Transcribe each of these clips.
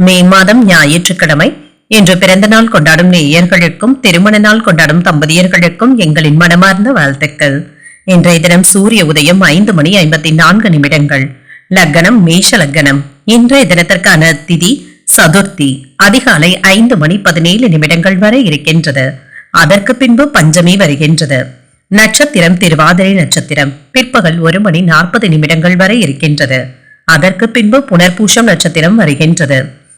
மே மாதம் ஞாயிற்றுக்கிழமை. இன்று பிறந்த நாள் கொண்டாடும் நேயர்களுக்கும் திருமண நாள் கொண்டாடும் தம்பதியர்களுக்கும் எங்களின் மனமார்ந்த வாழ்த்துக்கள். இன்றைய தினம் சூரிய உதயம் ஐந்து மணி ஐம்பத்தி நான்கு நிமிடங்கள். லக்னம் மேஷ லக்னம். இன்றைய தினத்திற்கான திதி சதுர்த்தி. அதிகாலை ஐந்து மணி பதினேழு நிமிடங்கள் வரை இருக்கின்றது. அதற்கு பின்பு பஞ்சமி வருகின்றது. நட்சத்திரம் திருவாதிரை நட்சத்திரம். பிற்பகல் ஒரு மணி நாற்பது நிமிடங்கள் வரை இருக்கின்றது. அதற்கு பின்பு புனர்பூஷம் நட்சத்திரம் வருகின்றது.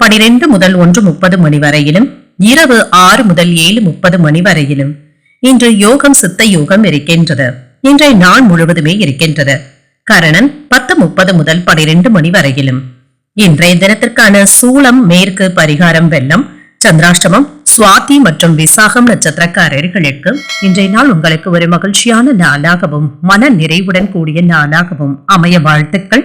பனிரெண்டு முதல் ஒன்று முப்பது மணி வரையிலும் இரவு ஆறு முதல் ஏழு முப்பது மணி வரையிலும். இன்று யோகம் சித்த யோகம் இருக்கின்றது. இன்றைய நாள் முழுவதுமே இருக்கின்றது. கரணன் பத்து முப்பது முதல் பனிரெண்டு மணி வரையிலும். இன்றைய தினத்திற்கான சூளம் மேற்கு பரிகாரம் வெள்ளம் சந்திராஷ்டமம் சுவாதி மற்றும் விசாகம் நட்சத்திரக்காரர்களுக்கு இன்றைய நாள் உங்களுக்கு ஒரு மகிழ்ச்சியான நாளாகவும் மன நிறைவுடன் கூடிய நாளாகவும் அமைய வாழ்த்துக்கள்.